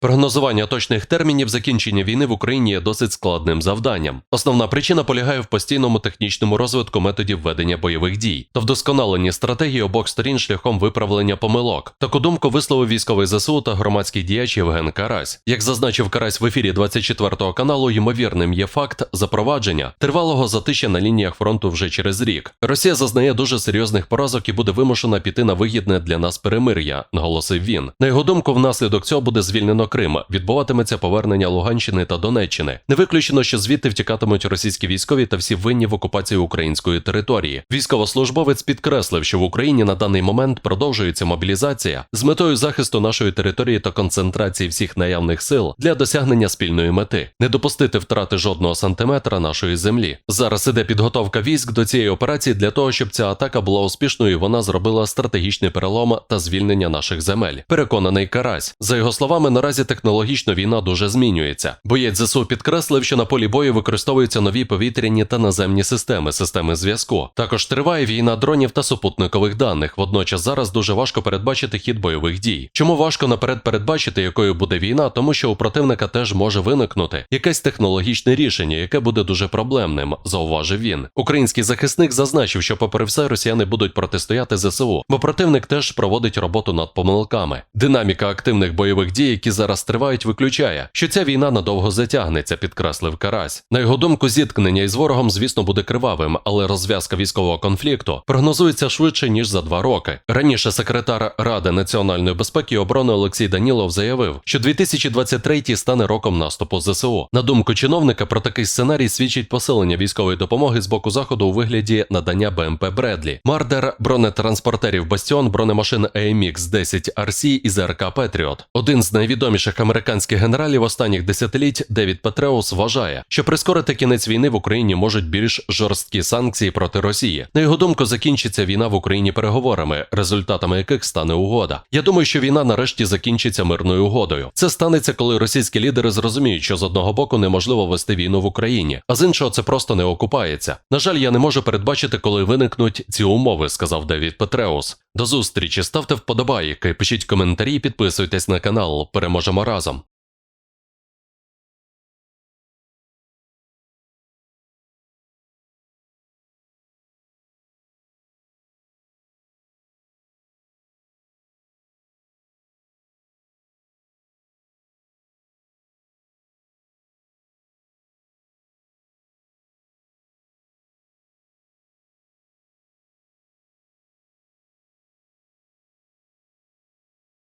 Прогнозування точних термінів закінчення війни в Україні є досить складним завданням. Основна причина полягає в постійному технічному розвитку методів ведення бойових дій та вдосконаленні стратегії обох сторін шляхом виправлення помилок. Таку думку висловив військовий ЗСУ та громадський діяч Євген Карась. Як зазначив Карась в ефірі 24 каналу, ймовірним є факт запровадження тривалого затища на лініях фронту вже через рік. Росія зазнає дуже серйозних поразок і буде вимушена піти на вигідне для нас перемир'я, наголосив він. На його думку, внаслідок цього буде звільнено Крим. Відбуватиметься повернення Луганщини та Донеччини. Не виключено, що звідти втікатимуть російські військові та всі винні в окупації української території. Військовослужбовець підкреслив, що в Україні на даний момент продовжується мобілізація з метою захисту нашої території та концентрації всіх наявних сил для досягнення спільної мети, не допустити втрати жодного сантиметра нашої землі. Зараз іде підготовка військ до цієї операції для того, щоб ця атака була успішною. і Вона зробила стратегічний перелом та звільнення наших земель. Переконаний Карась. За його словами, наразі технологічно війна дуже змінюється. Боєць ЗСУ підкреслив, що на полі бою використовуються нові повітряні та наземні системи, системи зв'язку. Також триває війна дронів та супутникових даних. Водночас зараз дуже важко передбачити хід бойових дій. Чому важко наперед передбачити, якою буде війна, тому що у противника теж може виникнути якесь технологічне рішення, яке буде дуже проблемним, зауважив він. Український захисник зазначив, що, попри все, росіяни будуть протистояти ЗСУ, бо противник теж проводить роботу над помилками. Динаміка активних бойових дій, які зараз тривають, виключає, що ця війна надовго затягнеться, підкреслив Карась. На його думку, зіткнення із ворогом, звісно, буде кривавим, але розв'язка військового конфлікту прогнозується швидше ніж за два роки. Раніше секретар Ради національної безпеки і оборони Олексій Данілов заявив, що 2023 стане роком наступу ЗСУ. На думку чиновника, про такий сценарій свідчить посилення військової допомоги з боку заходу у вигляді надання БМП Бредлі, Мардер, бронетранспортерів Бастіон, бронемашин AMX 10 RC і ЗРК Петріот. Один з найвідоміших американських генералів останніх десятиліть Девід Петреус вважає, що прискорити кінець війни в Україні можуть більш жорсткі санкції проти Росії. На його думку, закінчиться війна в Україні переговорами, результатами яких стане угода. Я думаю, що війна нарешті закінчиться мирною угодою. Це станеться, коли російські лідери зрозуміють, що з одного боку неможливо вести війну в Україні, а з іншого це просто не окупається. На жаль, я не можу передбачити, коли виникнуть ці умови, сказав Девід Петреус. До зустрічі, ставте вподобайки, пишіть коментарі, підписуйтесь на канал. Переможемо разом.